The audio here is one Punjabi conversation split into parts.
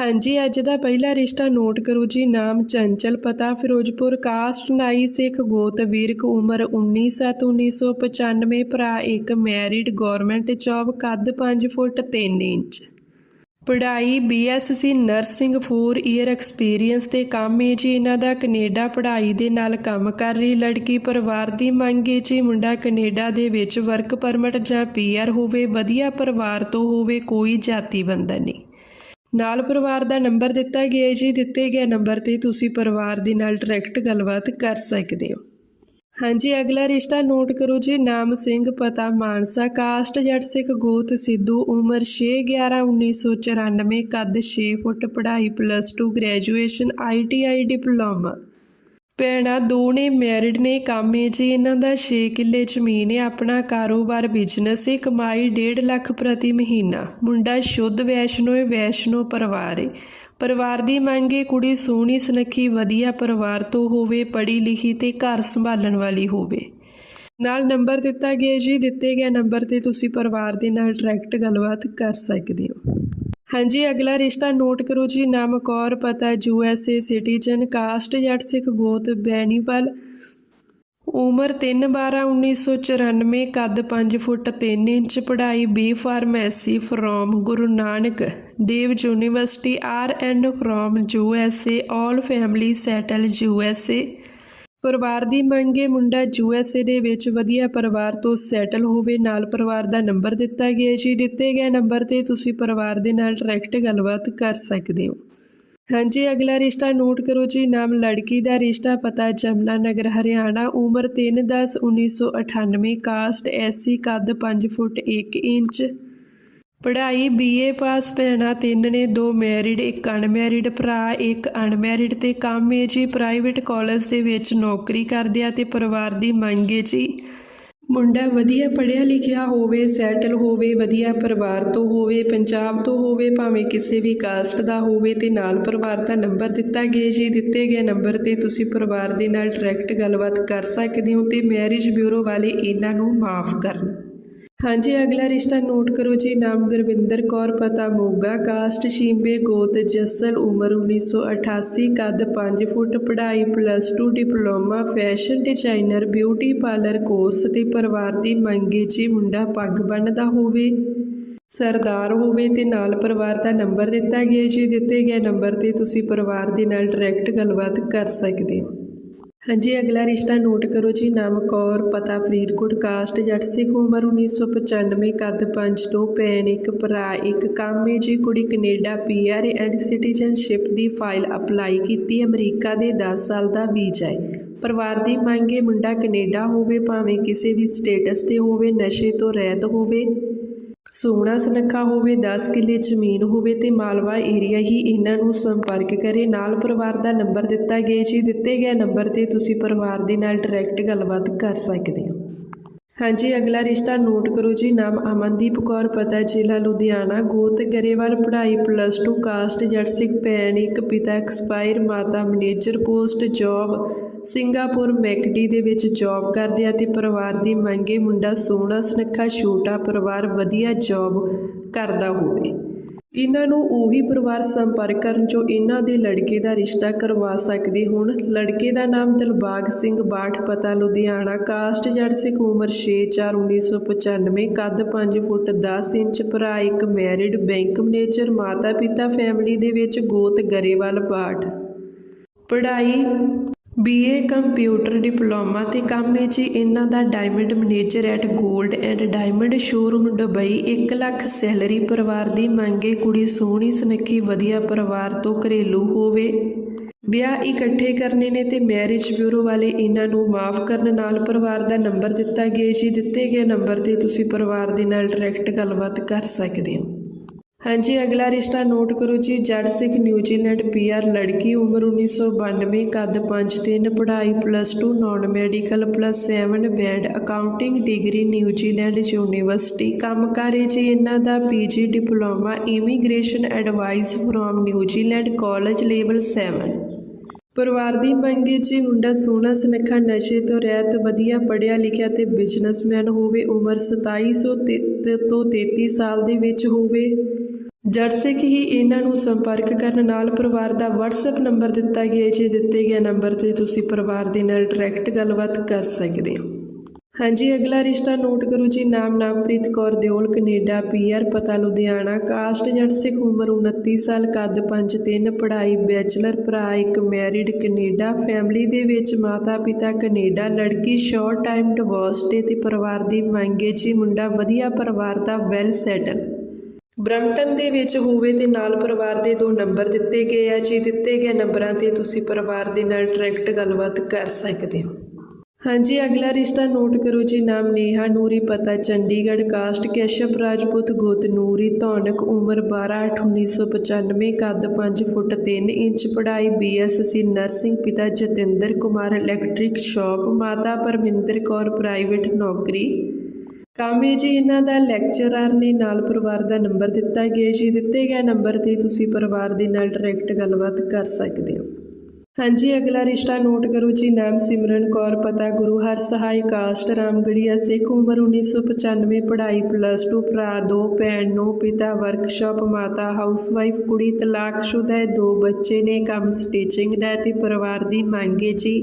ਹਾਂਜੀ, ਅੱਜ ਦਾ ਪਹਿਲਾ ਰਿਸ਼ਤਾ ਨੋਟ ਕਰੋ ਜੀ, ਨਾਮ ਚੰਚਲ ਪਤਾ, ਫਿਰੋਜ਼ਪੁਰ ਕਾਸਟ ਨਾਈ ਸਿੱਖ ਗੋਤ ਵੀਰਕ ਉਮਰ 19/7/1995 ਭਰਾ ਇੱਕ ਮੈਰਿਡ ਗਵਰਨਮੈਂਟ ਜੌਬ, ਕੱਦ 5 ਫੁੱਟ 3 ਇੰਚ। ਪੜ੍ਹਾਈ ਬੀਐਸਸੀ ਨਰਸਿੰਗ 4 ਈਅਰ ਐਕਸਪੀਰੀਅੰਸ ਤੇ ਕੰਮ ਹੈ ਜੀ, ਇਹਨਾਂ ਦਾ ਕੈਨੇਡਾ ਪੜ੍ਹਾਈ ਦੇ ਨਾਲ ਕੰਮ ਕਰ ਰਹੀ ਲੜਕੀ, ਪਰਿਵਾਰ ਦੀ ਮੰਗ ਹੈ ਜੀ, ਮੁੰਡਾ ਕੈਨੇਡਾ ਦੇ ਵਿੱਚ ਵਰਕ ਪਰਮਿਟ ਜਾਂ ਪੀਆਰ ਹੋਵੇ, ਵਧੀਆ ਪਰਿਵਾਰ ਤੋਂ ਹੋਵੇ, ਕੋਈ ਜਾਤੀ ਬੰਧਨ ਨਹੀਂ। ਨਾਲ ਪਰਿਵਾਰ ਦਾ ਨੰਬਰ ਦਿੱਤਾ ਗਿਆ ਜੀ। ਦਿੱਤੇ ਗਏ ਨੰਬਰ ਤੇ ਤੁਸੀਂ ਪਰਿਵਾਰ ਦੇ ਨਾਲ ਡਾਇਰੈਕਟ ਗੱਲਬਾਤ ਕਰ ਸਕਦੇ ਹੋ। ਹਾਂਜੀ, ਅਗਲਾ ਰਿਸ਼ਤਾ ਨੋਟ ਕਰੋ ਜੀ। ਨਾਮ ਸਿੰਘ, ਪਤਾ ਮਾਨਸਾ, ਕਾਸਟ ਜੱਟ ਸਿੱਖ ਗੋਤ, ਸਿੱਧੂ, ਉਮਰ 6/11/1994 ਕੱਦ 6 ਫੁੱਟ, ਪੜ੍ਹਾਈ ਪਲੱਸ 2 ਗ੍ਰੈਜੂਏਸ਼ਨ ਆਈਟੀਆਈ ਡਿਪਲੋਮਾ। ਭੈਣਾਂ ਦੋ ਨੇ ਮੈਰਿਡ ਨੇ, ਕੰਮ ਹੈ ਜੀ, ਇਹਨਾਂ ਦਾ 6 ਕਿੱਲੇ ਜ਼ਮੀਨ ਹੈ ਆਪਣਾ ਕਾਰੋਬਾਰ ਬਿਜ਼ਨਸ ਹੈ ਕਮਾਈ 1.5 ਲੱਖ ਪ੍ਰਤੀ ਮਹੀਨਾ। ਮੁੰਡਾ ਸ਼ੁੱਧ ਵੈਸ਼ਨੋ ਹੈ ਵੈਸ਼ਨੋ ਪਰਿਵਾਰ ਹੈ ਪਰਿਵਾਰ ਦੀ ਮੰਗ ਹੈ ਕੁੜੀ ਸੋਹਣੀ, ਸੁਨੱਖੀ, ਵਧੀਆ ਪਰਿਵਾਰ ਤੋਂ ਹੋਵੇ, ਪੜ੍ਹੀ ਲਿਖੀ ਤੇ ਘਰ ਸੰਭਾਲਣ ਵਾਲੀ ਹੋਵੇ। ਨਾਲ ਨੰਬਰ ਦਿੱਤਾ ਗਿਆ ਜੀ, ਦਿੱਤੇ ਗਏ ਨੰਬਰ ਤੇ ਤੁਸੀਂ ਪਰਿਵਾਰ ਦੇ ਨਾਲ ਡਾਇਰੈਕਟ ਗੱਲਬਾਤ ਕਰ ਸਕਦੇ ਹੋ। ਹਾਂਜੀ, ਅਗਲਾ ਰਿਸ਼ਤਾ ਨੋਟ ਕਰੋ ਜੀ। ਨਾਮ ਕੌਰ ਪਤਾ, U S A, citizen, caste, Jat, Sikh, ਗੋਤ, ਬੈਣੀਪਲ। ਉਮਰ 3/12/1994 ਕੱਦ 5 ਫੁੱਟ 3 ਇੰਚ, ਪੜ੍ਹਾਈ B pharmacy from Guru Nanak Dev university, R and from U S A, all family settle U S A. ਪਰਿਵਾਰ ਦੀ ਮੰਗ ਹੈ। ਮੁੰਡਾ ਯੂ ਐਸ ਏ ਦੇ ਵਿੱਚ ਵਧੀਆ ਪਰਿਵਾਰ ਤੋਂ ਸੈਟਲ ਹੋਵੇ, ਨਾਲ ਪਰਿਵਾਰ ਦਾ ਨੰਬਰ ਦਿੱਤਾ ਗਿਆ ਜੀ, ਦਿੱਤੇ ਗਏ ਨੰਬਰ ਤੇ ਤੁਸੀਂ ਪਰਿਵਾਰ ਦੇ ਨਾਲ ਡਾਇਰੈਕਟ ਗੱਲਬਾਤ ਕਰ ਸਕਦੇ ਹੋ। ਹਾਂਜੀ, ਅਗਲਾ ਰਿਸ਼ਤਾ ਨੋਟ ਕਰੋ ਜੀ। ਨਾਮ ਲੜਕੀ ਦਾ ਰਿਸ਼ਤਾ, ਪਤਾ ਜਮਨਾ ਨਗਰ, ਹਰਿਆਣਾ। ਉਮਰ 3/10/1998 ਕਾਸਟ ਐਸਸੀ ਕੱਦ 5 ਫੁੱਟ 1 ਇੰਚ। ਪੜ੍ਹਾਈ ਬੀਏ ਪਾਸ ਭੈਣਾਂ ਤਿੰਨ ਨੇ, ਦੋ ਮੈਰਿਡ ਇੱਕ ਅਨਮੈਰਿਡ ਭਰਾ, ਇੱਕ ਅਨਮੈਰਿਡ ਤੇ ਕੰਮ ਹੈ ਜੀ ਪ੍ਰਾਈਵੇਟ ਕਾਲਜ ਦੇ ਵਿੱਚ ਨੌਕਰੀ ਕਰਦੇ ਆ ਤੇ ਪਰਿਵਾਰ ਦੀ ਮੰਗ ਹੈ ਜੀ। ਮੁੰਡਾ ਵਧੀਆ ਪੜ੍ਹਿਆ ਲਿਖਿਆ ਹੋਵੇ ਸੈਟਲ ਹੋਵੇ, ਵਧੀਆ ਪਰਿਵਾਰ ਤੋਂ ਹੋਵੇ, ਪੰਜਾਬ ਤੋਂ ਹੋਵੇ, ਭਾਵੇਂ ਕਿਸੇ ਵੀ ਕਾਸਟ ਦਾ ਹੋਵੇ ਤੇ ਨਾਲ ਪਰਿਵਾਰ ਦਾ ਨੰਬਰ ਦਿੱਤਾ ਗਿਆ ਜੀ, ਦਿੱਤੇ ਗਏ ਨੰਬਰ ਤੇ ਤੁਸੀਂ ਪਰਿਵਾਰ ਦੇ ਨਾਲ ਡਾਇਰੈਕਟ ਗੱਲਬਾਤ ਕਰ ਸਕਦੇ ਹੋ ਤੇ ਮੈਰਿਜ ਬਿਊਰੋ ਵਾਲੇ ਇਹਨਾਂ ਨੂੰ ਮਾਫ ਕਰਨ। ਹਾਂਜੀ, ਅਗਲਾ ਰਿਸ਼ਤਾ ਨੋਟ ਕਰੋ ਜੀ। ਨਾਮ ਗੁਰਵਿੰਦਰ ਕੌਰ, ਪਤਾ ਮੋਗਾ। ਕਾਸਟ ਸ਼ੀਂਬੇ ਗੋਤ, ਜੱਸਲ ਉਮਰ 1988 ਕੱਦ 5 ਫੁੱਟ, ਪੜ੍ਹਾਈ plus 2 diploma fashion designer beauty parlour course ਤੇ ਪਰਿਵਾਰ ਦੀ ਮੰਗੇ ਜੀ। ਮੁੰਡਾ ਪੱਗ ਬੰਨਦਾ ਹੋਵੇ, ਸਰਦਾਰ ਹੋਵੇ ਤੇ ਨਾਲ ਪਰਿਵਾਰ ਦਾ ਨੰਬਰ ਦਿੱਤਾ ਗਿਆ ਜੀ। ਦਿੱਤੇ ਗਏ ਨੰਬਰ ਤੇ ਤੁਸੀਂ ਪਰਿਵਾਰ ਦੇ ਨਾਲ ਡਾਇਰੈਕਟ ਗੱਲਬਾਤ ਕਰ ਸਕਦੇ ਹੋ। ਹਾਂਜੀ, ਅਗਲਾ ਰਿਸ਼ਤਾ ਨੋਟ ਕਰੋ ਜੀ। ਨਾਮ ਕੌਰ, ਪਤਾ ਫਰੀਦਕੋਟ, ਕਾਸਟ ਜੱਟ ਸਿੱਖ ਉਮਰ 1995 ਕੱਦ 5 ਤੋਂ ਭੈਣ ਇੱਕ, ਭਰਾ ਇੱਕ, ਕਾਮੇ ਜੀ ਕੁੜੀ ਕੈਨੇਡਾ ਪੀਆਰ ਐਂਡ ਸਿਟੀਜ਼ਨਸ਼ਿਪ ਦੀ ਫਾਈਲ ਅਪਲਾਈ ਕੀਤੀ। ਅਮਰੀਕਾ ਦੇ 10 ਸਾਲ ਦਾ ਵੀਜ਼ਾ ਹੈ। ਪਰਿਵਾਰ ਦੀ ਮੰਗ ਹੈ, ਮੁੰਡਾ ਕੈਨੇਡਾ ਹੋਵੇ, ਭਾਵੇਂ ਕਿਸੇ ਵੀ ਸਟੇਟਸ ਤੇ ਹੋਵੇ, ਨਸ਼ੇ ਤੋਂ ਰਹਿਤ ਹੋਵੇ। ਸੋਹਣਾ ਸੁਨੱਖਾ ਹੋਵੇ 10 ਕਿੱਲੇ ਜ਼ਮੀਨ ਹੋਵੇ ਤੇ ਮਾਲਵਾ ਏਰੀਆ ਹੀ ਇਹਨਾਂ ਨੂੰ ਸੰਪਰਕ ਕਰੇ। ਨਾਲ ਪਰਿਵਾਰ ਦਾ ਨੰਬਰ ਦਿੱਤਾ ਗਿਆ ਜੀ। ਦਿੱਤੇ ਗਏ ਨੰਬਰ ਤੇ ਤੁਸੀਂ ਪਰਿਵਾਰ ਦੇ ਨਾਲ ਡਾਇਰੈਕਟ ਗੱਲਬਾਤ ਕਰ ਸਕਦੇ ਹੋ। ਹਾਂਜੀ, ਅਗਲਾ ਰਿਸ਼ਤਾ ਨੋਟ ਕਰੋ ਜੀ। ਨਾਮ ਅਮਨਦੀਪ ਕੌਰ, ਪਤਾ ਜ਼ਿਲ੍ਹਾ ਲੁਧਿਆਣਾ, ਗੋਤ ਗਰੇਵਾਲ, ਪੜ੍ਹਾਈ ਪਲੱਸ 2 ਕਾਸਟ ਜੱਟ ਸਿੱਖ ਭੈਣ, ਇੱਕ ਪਿਤਾ ਐਕਸਪਾਇਰ ਮਾਤਾ manager post job Singapore, McD ਦੇ ਵਿੱਚ ਜੌਬ ਕਰਦੇ ਆ ਤੇ ਪਰਿਵਾਰ ਦੀ ਮੰਗੇ ਮੁੰਡਾ ਸੋਹਣਾ, ਸੁਨੱਖਾ, ਛੋਟਾ, ਪਰਿਵਾਰ, ਵਧੀਆ ਜੌਬ ਕਰਦਾ ਹੋਵੇ। ਇਹਨਾਂ ਨੂੰ ਉਹੀ ਪਰਿਵਾਰ ਸੰਪਰਕ ਕਰਨ ਜੋ ਇਹਨਾਂ ਦੇ ਲੜਕੇ ਦਾ ਰਿਸ਼ਤਾ ਕਰਵਾ ਸਕਦੇ ਹੋਣ। ਲੜਕੇ ਦਾ ਨਾਮ ਦਿਲਬਾਗ ਸਿੰਘ ਬਾਠ ਪਤਾ, ਲੁਧਿਆਣਾ। ਕਾਸਟ ਜੜ ਸਿੱਖ ਉਮਰ 6/4/1995 ਕੱਦ 5 ਫੁੱਟ 10 ਇੰਚ, ਭਰਾ ਇੱਕ ਮੈਰਿਡ ਬੈਂਕ ਮੈਨੇਜਰ ਮਾਤਾ ਪਿਤਾ ਫੈਮਿਲੀ ਦੇ ਵਿੱਚ ਗੋਤ ਗਰੇਵਾਲ ਬਾਠ ਪੜ੍ਹਾਈ ਬੀਏ ਕੰਪਿਊਟਰ ਡਿਪਲੋਮਾ ਤੇ ਕੰਮ ਹੈ ਜੀ ਇਹਨਾਂ ਦਾ ਡਾਇਮੰਡ ਮੈਨੇਜਰ ਐਟ 골ਡ and diamond showroom Dubai 1 lakh salary ਪਰਿਵਾਰ ਦੀ ਮੰਗੇ ਕੁੜੀ ਸੋਹਣੀ, ਸੁਨੱਖੀ, ਵਧੀਆ ਪਰਿਵਾਰ ਤੋਂ ਘਰੇਲੂ ਹੋਵੇ। ਵਿਆਹ ਇਕੱਠੇ ਕਰਨੇ ਨੇ ਤੇ ਮੈਰਿਜ ਬਿਊਰੋ ਵਾਲੇ ਇਹਨਾਂ ਨੂੰ ਮਾਫ ਕਰਨ ਨਾਲ ਪਰਿਵਾਰ ਦਾ ਨੰਬਰ ਦਿੱਤਾ ਗਿਆ ਜੀ, ਦਿੱਤੇ ਗਏ ਨੰਬਰ ਤੇ ਤੁਸੀਂ ਪਰਿਵਾਰ ਦੇ ਨਾਲ ਡਾਇਰੈਕਟ ਗੱਲਬਾਤ ਕਰ ਸਕਦੇ ਹੋ। ਹਾਂਜੀ, ਅਗਲਾ ਰਿਸ਼ਤਾ ਨੋਟ ਕਰੋ ਜੀ। ਜੱਟ ਸਿੱਖ ਨਿਊਜ਼ੀਲੈਂਡ ਪੀਆਰ ਲੜਕੀ ਉਮਰ 1992 ਕੱਦ 5'3 ਪੜ੍ਹਾਈ plus 2 non medical plus 7 band accounting degree New Zealand university. ਕੰਮ ਕਰੇ ਜੀ ਇਹਨਾਂ ਦਾ PG diploma, immigration advice from New Zealand college level 7 ਪਰਿਵਾਰ ਦੀ ਮੰਗੇ 'ਚ ਮੁੰਡਾ ਸੋਹਣਾ, ਸੁਨੱਖਾ, ਨਸ਼ੇ ਤੋਂ ਰਹਿਤ, ਵਧੀਆ ਪੜ੍ਹਿਆ ਲਿਖਿਆ ਤੇ ਬਿਜ਼ਨਸਮੈਨ ਹੋਵੇ, ਉਮਰ 2700 ਤੇ- ਤੋਂ 33 ਸਾਲ ਦੇ ਵਿੱਚ ਹੋਵੇ। ਜੜ ਸਿੱਖ ਹੀ ਇਹਨਾਂ ਨੂੰ ਸੰਪਰਕ ਕਰਨ ਨਾਲ ਪਰਿਵਾਰ ਦਾ WhatsApp ਨੰਬਰ ਦਿੱਤਾ ਗਿਆ, ਜੇ ਦਿੱਤੇ ਗਏ ਨੰਬਰ ਤੇ ਤੁਸੀਂ ਪਰਿਵਾਰ ਦੇ ਨਾਲ ਡਾਇਰੈਕਟ ਗੱਲਬਾਤ ਕਰ ਸਕਦੇ ਹੋ। ਹਾਂਜੀ, ਅਗਲਾ ਰਿਸ਼ਤਾ ਨੋਟ ਕਰੋ ਜੀ। ਨਾਮ ਨਾਮਪ੍ਰੀਤ ਕੌਰ ਦਿਓਲ, ਕੈਨੇਡਾ ਪੀਆਰ ਪਤਾ, ਲੁਧਿਆਣਾ। ਕਾਸਟ ਜੜ ਸਿੱਖ ਉਮਰ 29 ਸਾਲ, ਕੱਦ 5'3 ਪੜ੍ਹਾਈ ਬੈਚਲਰ, ਭਰਾ ਇੱਕ ਮੈਰਿਡ, ਕੈਨੇਡਾ, ਫੈਮਿਲੀ ਦੇ ਵਿੱਚ ਮਾਤਾ ਪਿਤਾ ਕੈਨੇਡਾ, ਲੜਕੀ ਸ਼ਾਰਟ ਟਾਈਮ ਡਿਵੋਰਸਡ ਤੇ ਪਰਿਵਾਰ ਦੀ ਮੰਗੇ ਜੀ। ਮੁੰਡਾ ਵਧੀਆ ਪਰਿਵਾਰ ਦਾ ਵੈਲ ਸੈਟਲ ਬ੍ਰੈਂਪਟਨ ਦੇ ਵਿੱਚ ਹੋਵੇ ਤੇ ਨਾਲ ਪਰਿਵਾਰ ਦੇ ਦੋ ਨੰਬਰ ਦਿੱਤੇ ਗਏ ਆ। ਜੀ ਦਿੱਤੇ ਗਏ ਨੰਬਰਾਂ ਤੇ ਤੁਸੀਂ ਪਰਿਵਾਰ ਦੇ ਨਾਲ ਡਾਇਰੈਕਟ ਗੱਲਬਾਤ ਕਰ ਸਕਦੇ ਹੋ। ਹਾਂਜੀ, ਅਗਲਾ ਰਿਸ਼ਤਾ ਨੋਟ ਕਰੋ ਜੀ। ਨਾਮ ਨੇਹਾ ਨੂਰੀ, ਪਤਾ ਚੰਡੀਗੜ੍ਹ। ਕਾਸਟ ਕੈਸ਼ਪ ਰਾਜਪੂਤ ਗੋਤ ਨੂਰੀ, ਧੌਣਕ ਉਮਰ 12 1995 ਕੱਦ 5 ਫੁੱਟ 3 ਇੰਚ, ਪੜ੍ਹਾਈ ਬੀਐਸਸੀ ਨਰਸਿੰਗ ਪਿਤਾ ਜਤਿੰਦਰ ਕੁਮਾਰ, ਇਲੈਕਟ੍ਰਿਕ ਸ਼ਾਪ, ਮਾਤਾ ਪਰਮਿੰਦਰ ਕੌਰ, ਪ੍ਰਾਈਵੇਟ ਨੌਕਰੀ। ਕੰਮ ਹੈ ਜੀ, ਇਹਨਾਂ ਦਾ ਲੈਕਚਰਰ ਨੇ ਨਾਲ ਪਰਿਵਾਰ ਦਾ ਨੰਬਰ ਦਿੱਤਾ ਗਿਆ ਜੀ, ਦਿੱਤੇ ਗਏ ਨੰਬਰ ਤੇ ਤੁਸੀਂ ਪਰਿਵਾਰ ਦੇ ਨਾਲ ਡਾਇਰੈਕਟ ਗੱਲਬਾਤ ਕਰ ਸਕਦੇ ਹੋ। ਹਾਂਜੀ, ਅਗਲਾ ਰਿਸ਼ਤਾ ਨੋਟ ਕਰੋ ਜੀ। ਨਾਮ ਸਿਮਰਨ ਕੌਰ, ਪਤਾ ਗੁਰੂ ਹਰ ਸਹਾਈ ਕਾਸਟ ਰਾਮਗੜੀਆ, ਸਿੱਖ ਉਮਰ 1995 ਪੜ੍ਹਾਈ ਪਲੱਸ 2 ਭਰਾ, ਦੋ ਭੈਣ, ਨੂੰ ਪਿਤਾ ਵਰਕਸ਼ਾਪ ਮਾਤਾ ਹਾਊਸਵਾਈਫ ਕੁੜੀ, ਤਲਾਕਸ਼ੁਦਾ ਹੈ ਦੋ ਬੱਚੇ ਨੇ, ਕੰਮ ਸਟੀਚਿੰਗ ਦਾ ਹੈ ਤੇ ਪਰਿਵਾਰ ਦੀ ਮੰਗ ਮੰਗੇ ਜੀ।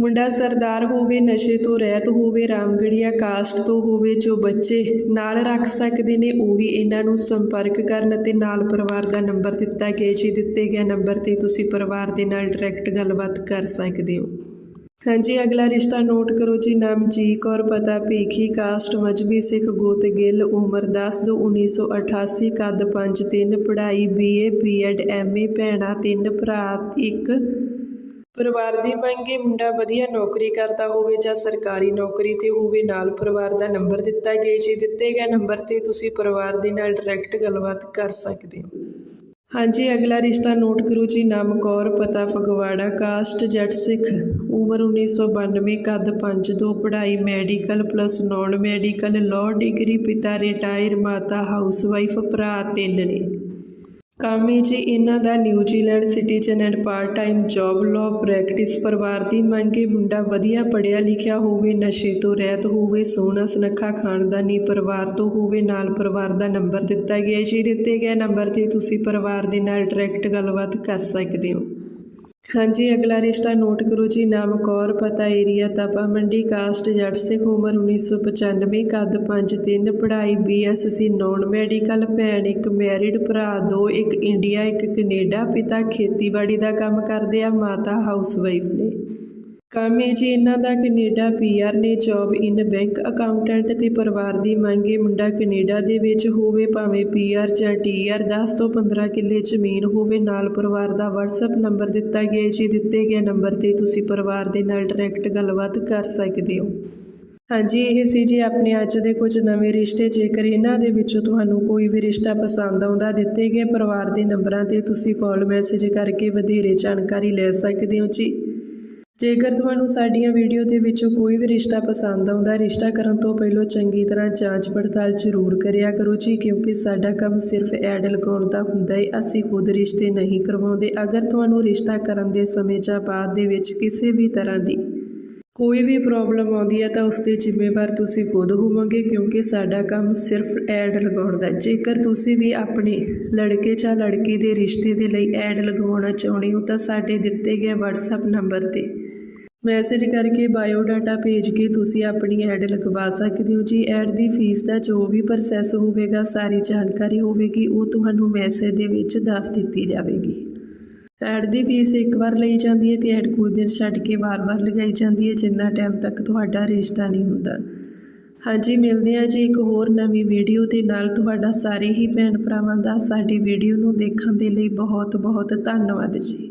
ਮੁੰਡਾ ਸਰਦਾਰ ਹੋਵੇ, ਨਸ਼ੇ ਤੋਂ ਰਹਿਤ ਹੋਵੇ ਰਾਮਗੜੀਆ ਕਾਸਟ ਤੋਂ ਹੋਵੇ, ਜੋ ਬੱਚੇ ਨਾਲ ਰੱਖ ਸਕਦੇ ਨੇ, ਉਹੀ ਇਹਨਾਂ ਨੂੰ ਸੰਪਰਕ ਕਰਨ ਅਤੇ ਨਾਲ ਪਰਿਵਾਰ ਦਾ ਨੰਬਰ ਦਿੱਤਾ ਗਿਆ। ਜੀ ਦਿੱਤੇ ਗਏ ਨੰਬਰ ਤੇ ਤੁਸੀਂ ਪਰਿਵਾਰ ਦੇ ਨਾਲ ਡਾਇਰੈਕਟ ਗੱਲਬਾਤ ਕਰ ਸਕਦੇ ਹੋ। ਹਾਂਜੀ, ਅਗਲਾ ਰਿਸ਼ਤਾ ਨੋਟ ਕਰੋ ਜੀ। ਨਾਮ ਜੀ ਕੌਰ, ਪਤਾ ਭੀਖੀ, ਕਾਸਟ, ਮਜਬੀ, ਸਿੱਖ, ਗੋਤ, ਗਿੱਲ, ਉਮਰ 10 ਦੋ 1988 ਕੱਦ 5 3 ਪੜ੍ਹਾਈ ਬੀਏ ਬੀਐਡ ਐਮਏ ਭੈਣਾ, ਤਿੰਨ, ਭਰਾ, ਇੱਕ ਪਰਿਵਾਰ ਦੀ ਮੰਗੇ ਮੁੰਡਾ ਵਧੀਆ ਨੌਕਰੀ ਕਰਦਾ ਹੋਵੇ ਜਾਂ ਸਰਕਾਰੀ ਨੌਕਰੀ ਤੇ ਹੋਵੇ, ਨਾਲ ਪਰਿਵਾਰ ਦਾ ਨੰਬਰ ਦਿੱਤਾ ਗਿਆ ਜੀ। ਦਿੱਤੇ ਗਏ ਨੰਬਰ ਤੇ ਤੁਸੀਂ ਪਰਿਵਾਰ ਦੇ ਨਾਲ ਡਾਇਰੈਕਟ ਗੱਲਬਾਤ ਕਰ ਸਕਦੇ ਹੋ। ਹਾਂਜੀ, ਅਗਲਾ ਰਿਸ਼ਤਾ ਨੋਟ ਕਰੋ ਜੀ। ਨਾਮ ਕੌਰ, ਪਤਾ ਫਗਵਾੜਾ, ਕਾਸਟ ਜੱਟ ਸਿੱਖ। ਉਮਰ 1992 ਕੱਦ 5 ਪੜ੍ਹਾਈ, medical plus non medical law degree ਪਿਤਾ ਰਿਟਾਇਰ ਮਾਤਾ ਹਾਊਸਵਾਈਫ ਭਰਾ ਤਿੰਨ ਨੇ। ਕੰਮ ਜੀ, ਇਹਨਾਂ ਦਾ New Zealand citizen and part time job law practice ਪਰਿਵਾਰ ਦੀ ਮੰਗੇ ਮੁੰਡਾ ਵਧੀਆ ਪੜ੍ਹਿਆ ਲਿਖਿਆ ਹੋਵੇ, ਨਸ਼ੇ ਤੋਂ ਰਹਿਤ ਹੋਵੇ, ਸੋਹਣਾ ਸੁਨੱਖਾ ਖਾਨਦਾਨੀ ਪਰਿਵਾਰ ਤੋਂ ਹੋਵੇ, ਨਾਲ ਪਰਿਵਾਰ ਦਾ ਨੰਬਰ ਦਿੱਤਾ ਗਿਆ ਜੀ, ਦਿੱਤੇ ਗਏ ਨੰਬਰ ਤੇ ਤੁਸੀਂ ਪਰਿਵਾਰ ਦੇ ਨਾਲ ਡਾਇਰੈਕਟ ਗੱਲਬਾਤ ਕਰ ਸਕਦੇ ਹੋ। ਹਾਂਜੀ, ਅਗਲਾ ਰਿਸ਼ਤਾ ਨੋਟ ਕਰੋ ਜੀ। ਨਾਮ ਕੌਰ, ਪਤਾ ਏਰੀਆ, ਤਪਾ ਮੰਡੀ, ਕਾਸਟ ਜੱਟ, ਸਿੱਖ ਉਮਰ 1995 ਕੱਦ 5'3 ਪੜ੍ਹਾਈ ਬੀਐਸਸੀ ਨੌਨ ਮੈਡੀਕਲ, ਭੈਣ ਇੱਕ ਮੈਰਿਡ ਭਰਾ, ਦੋ ਇੱਕ ਇੰਡੀਆ, ਇੱਕ ਕੈਨੇਡਾ, ਪਿਤਾ ਖੇਤੀਬਾੜੀ ਦਾ ਕੰਮ ਕਰਦੇ ਆ, ਮਾਤਾ ਹਾਊਸਵਾਈਫ ਨੇ। ਕੰਮ ਹੈ ਜੀ, ਇਹਨਾਂ ਦਾ ਕੈਨੇਡਾ ਪੀਆਰ ਨੇ ਜੌਬ ਇਨ ਬੈਂਕ ਅਕਾਊਂਟੈਂਟ ਤੇ ਪਰਿਵਾਰ ਦੀ ਮੰਗੇ ਮੁੰਡਾ ਕੈਨੇਡਾ ਦੇ ਵਿੱਚ ਹੋਵੇ, ਭਾਵੇਂ ਪੀਆਰ ਜਾਂ ਟੀਆਰ 10 ਤੋਂ 15 ਕਿੱਲੇ ਜ਼ਮੀਨ ਹੋਵੇ, ਨਾਲ ਪਰਿਵਾਰ ਦਾ WhatsApp ਨੰਬਰ ਦਿੱਤਾ ਗਿਆ ਜੀ ਦਿੱਤੇ ਗਏ ਨੰਬਰ ਤੇ ਤੁਸੀਂ ਪਰਿਵਾਰ ਦੇ ਨਾਲ ਡਾਇਰੈਕਟ ਗੱਲਬਾਤ ਕਰ ਸਕਦੇ ਹੋ। ਹਾਂਜੀ, ਇਹ ਸੀ ਜੀ ਆਪਣੇ ਅੱਜ ਦੇ ਕੁਝ ਨਵੇਂ ਰਿਸ਼ਤੇ। ਜੇਕਰ ਇਹਨਾਂ ਦੇ ਵਿੱਚੋਂ ਤੁਹਾਨੂੰ ਕੋਈ ਵੀ ਰਿਸ਼ਤਾ ਪਸੰਦ ਆਉਂਦਾ, ਦਿੱਤੇ ਗਏ ਪਰਿਵਾਰ ਦੇ ਨੰਬਰਾਂ ਤੇ ਤੁਸੀਂ ਕਾਲ ਮੈਸੇਜ ਕਰਕੇ ਵਧੇਰੇ ਜਾਣਕਾਰੀ ਲੈ ਸਕਦੇ ਹੋ ਜੀ। ਜੇਕਰ ਤੁਹਾਨੂੰ ਸਾਡੀਆਂ ਵੀਡੀਓ ਦੇ ਵਿੱਚੋਂ ਕੋਈ ਵੀ ਰਿਸ਼ਤਾ ਪਸੰਦ ਆਉਂਦਾ, ਰਿਸ਼ਤਾ ਕਰਨ ਤੋਂ ਪਹਿਲਾਂ ਚੰਗੀ ਤਰ੍ਹਾਂ ਜਾਂਚ ਪੜਤਾਲ ਜ਼ਰੂਰ ਕਰਿਆ ਕਰੋ ਜੀ, ਕਿਉਂਕਿ ਸਾਡਾ ਕੰਮ ਸਿਰਫ ਐਡ ਲਗਾਉਣ ਦਾ ਹੁੰਦਾ ਹੈ ਅਸੀਂ ਖੁਦ ਰਿਸ਼ਤੇ ਨਹੀਂ ਕਰਵਾਉਂਦੇ। ਅਗਰ ਤੁਹਾਨੂੰ ਰਿਸ਼ਤਾ ਕਰਨ ਦੇ ਸਮੇਂ ਜਾਂ ਬਾਅਦ ਦੇ ਵਿੱਚ ਕਿਸੇ ਵੀ ਤਰ੍ਹਾਂ ਦੀ ਕੋਈ ਵੀ ਪ੍ਰੋਬਲਮ ਆਉਂਦੀ ਹੈ, ਤਾਂ ਉਸ ਦੇ ਜ਼ਿੰਮੇਵਾਰ ਤੁਸੀਂ ਖੁਦ ਹੋਵੋਗੇ, ਕਿਉਂਕਿ ਸਾਡਾ ਕੰਮ ਸਿਰਫ ਐਡ ਲਗਾਉਣ ਦਾ ਜੇਕਰ ਤੁਸੀਂ ਵੀ ਆਪਣੇ ਲੜਕੇ ਜਾਂ ਲੜਕੀ ਦੇ ਰਿਸ਼ਤੇ ਦੇ ਲਈ ਐਡ ਲਗਵਾਉਣਾ ਚਾਹੁੰਦੇ ਹੋ, ਤਾਂ ਸਾਡੇ ਦਿੱਤੇ ਗਏ WhatsApp ਨੰਬਰ ਤੇ ਮੈਸੇਜ ਕਰਕੇ ਬਾਇਓ ਡਾਟਾ ਭੇਜ ਕੇ ਤੁਸੀਂ ਆਪਣੀ ਐਡ ਲਗਵਾ ਸਕਦੇ ਹੋ। ਜੀ ਐਡ ਦੀ ਫੀਸ ਦਾ ਜੋ ਵੀ ਪ੍ਰੋਸੈਸ ਹੋਵੇਗਾ, ਸਾਰੀ ਜਾਣਕਾਰੀ ਹੋਵੇਗੀ, ਉਹ ਤੁਹਾਨੂੰ ਮੈਸੇਜ ਦੇ ਵਿੱਚ ਦੱਸ ਦਿੱਤੀ ਜਾਵੇਗੀ। ਐਡ ਦੀ ਫੀਸ ਇੱਕ ਵਾਰ ਲਈ ਜਾਂਦੀ ਹੈ ਤੇ ਐਡ ਕੁਝ ਦਿਨ ਛੱਡ ਕੇ ਵਾਰ-ਵਾਰ ਲਗਾਈ ਜਾਂਦੀ ਹੈ, ਜਿੰਨਾ ਟਾਈਮ ਤੱਕ ਤੁਹਾਡਾ ਰਿਸ਼ਤਾ ਨਹੀਂ ਹੁੰਦਾ। ਹਾਂਜੀ, ਮਿਲਦੇ ਹਾਂ ਜੀ ਇੱਕ ਹੋਰ ਨਵੀਂ ਵੀਡੀਓ ਦੇ ਨਾਲ। ਤੁਹਾਡਾ ਸਾਰੇ ਹੀ ਭੈਣ ਭਰਾਵਾਂ ਦਾ ਸਾਡੀ ਵੀਡੀਓ ਨੂੰ ਦੇਖਣ ਦੇ ਲਈ ਬਹੁਤ ਬਹੁਤ ਧੰਨਵਾਦ ਜੀ।